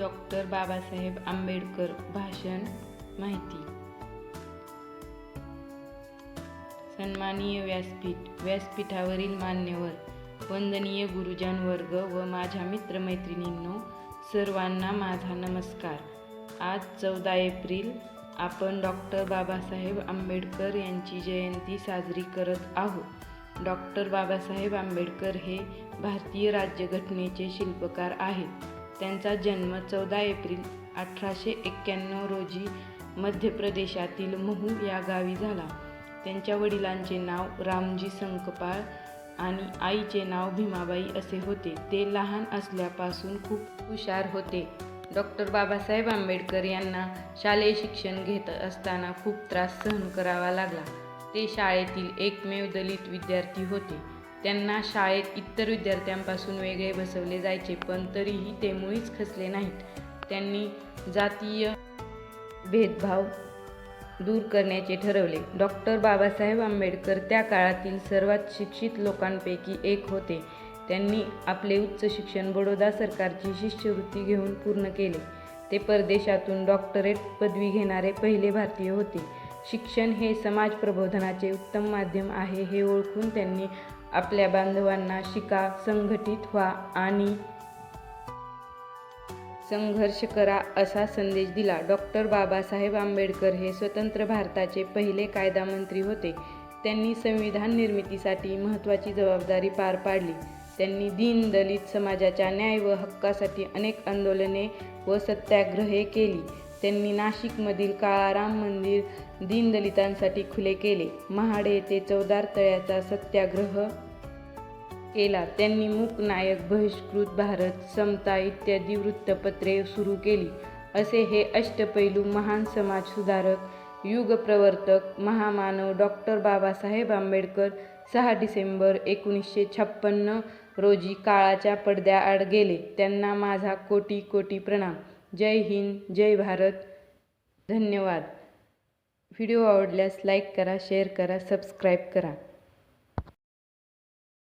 Doctor Babasaheb Ambedkar भाषण माहिती. सन्माननीय व्यासपीठ व्यासपीठावरील मान्यवर वंदनीय गुरुजन वर्ग व माझ्या मित्रमैत्रिणींनो सर्वांना माझा नमस्कार. आज चौदा एप्रिल आपण डॉक्टर बाबासाहेब आंबेडकर यांची जयंती साजरी करत आहोत. डॉक्टर बाबासाहेब आंबेडकर हे भारतीय राज्यघटनेचे शिल्पकार आहेत. त्यांचा जन्म चौदा एप्रिल अठराशे एक्क्याण्णव रोजी मध्य प्रदेशातील महू या गावी झाला. त्यांच्या वडिलांचे नाव रामजी संकपाळ आणि आईचे नाव भीमाबाई असे होते. ते लहान असल्यापासून खूप हुशार होते. डॉक्टर बाबासाहेब आंबेडकर यांना शालेय शिक्षण घेत असताना खूप त्रास सहन करावा लागला. ते शाळेतील एकमेव दलित विद्यार्थी होते. त्यांना शाळेत इतर विद्यार्थ्यांपासून वेगळे बसवले जायचे पण तरीही ते मुळीच खचले नाहीत. त्यांनी जातीय भेदभाव दूर करण्याचे ठरवले. डॉक्टर बाबासाहेब आंबेडकर त्या काळातील सर्वात शिक्षित लोकांपैकी एक होते. त्यांनी आपले उच्च शिक्षण बडोदा सरकारची शिष्यवृत्ती घेऊन पूर्ण केले. ते परदेशातून डॉक्टरेट पदवी घेणारे पहिले भारतीय होते. शिक्षण हे समाज प्रबोधनाचे उत्तम माध्यम आहे हे ओळखून त्यांनी आपल्या बांधवांना शिका संघटित व्हा आणि संघर्ष करा असा संदेश दिला. डॉक्टर बाबासाहेब आंबेडकर हे स्वतंत्र भारताचे पहिले कायदा मंत्री होते. त्यांनी संविधान निर्मितीसाठी महत्त्वाची जबाबदारी पार पाडली. त्यांनी दीन दलित समाजाच्या न्याय व हक्कासाठी अनेक आंदोलने व सत्याग्रहे केली. त्यांनी नाशिकमधील काळाराम मंदिर दीनदलितांसाठी खुले केले. महाड येथे चौदार तळ्याचा सत्याग्रह केला. त्यांनी मूक नायक बहिष्कृत भारत समता इत्यादी वृत्तपत्रे सुरू केली. असे हे अष्टपैलू महान समाजसुधारक युगप्रवर्तक महामानव डॉक्टर बाबासाहेब आंबेडकर सहा डिसेंबर एकोणीसशे छप्पन्न रोजी काळाच्या पडद्याआड गेले. त्यांना माझा कोटी कोटी प्रणाम. जय हिंद जय भारत. धन्यवाद. व्हिडिओ आवडल्यास लाईक करा शेअर करा सबस्क्राईब करा.